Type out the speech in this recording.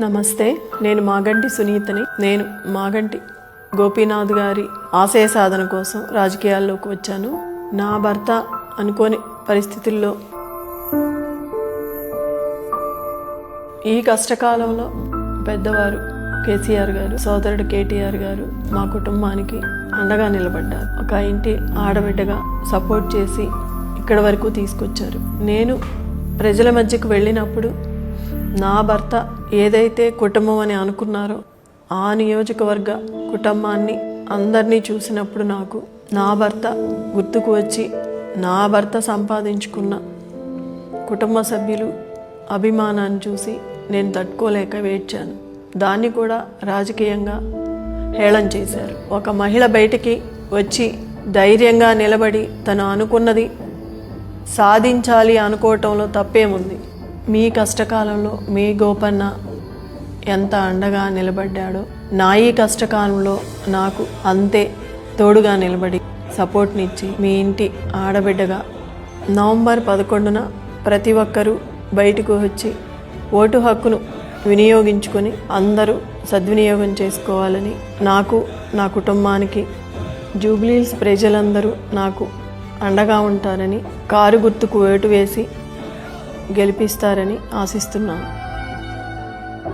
నమస్తే నేను మాగంటి సునీతని. నేను మాగంటి గోపీనాథ్ గారి ఆశయ సాధన కోసం రాజకీయాల్లోకి వచ్చాను. నా భర్త అనుకోని పరిస్థితుల్లో ఈ కష్టకాలంలో పెద్దవారు కేసీఆర్ గారు సోదరుడు కేటీఆర్ గారు మా కుటుంబానికి అండగా నిలబడ్డారు. ఒక ఇంటి ఆడబిడ్డగా సపోర్ట్ చేసి ఇక్కడ వరకు తీసుకొచ్చారు. నేను ప్రజల మధ్యకు వెళ్ళినప్పుడు నా భర్త ఏదైతే కుటుంబం అని అనుకున్నారో ఆ నియోజకవర్గ కుటుంబాన్ని అందరినీ చూసినప్పుడు నాకు నా భర్త గుర్తుకు వచ్చి నా భర్త సంపాదించుకున్న కుటుంబ సభ్యులు అభిమానాన్ని చూసి నేను తట్టుకోలేక వేడ్చాను దాన్ని కూడా రాజకీయంగా హేళన చేశారు. ఒక మహిళ బయటికి వచ్చి ధైర్యంగా నిలబడి తను అనుకున్నది సాధించాలి అనుకోవటంలో తప్పేముంది? మీ కష్టకాలంలో మీ గోపన్న ఎంత అండగా నిలబడ్డాడో నా ఈ కష్టకాలంలో నాకు అంతే తోడుగా నిలబడి సపోర్ట్నిచ్చి మీ ఇంటి ఆడబిడ్డగా నవంబర్ పదకొండున ప్రతి ఒక్కరూ బయటకు వచ్చి ఓటు హక్కును వినియోగించుకొని అందరూ సద్వినియోగం చేసుకోవాలని నాకు నా కుటుంబానికి జూబ్లీస్ ప్రజలందరూ నాకు అండగా ఉంటారని కారు గుర్తుకు ఓటు వేసి గెలిపిస్తారని ఆశిస్తున్నాను.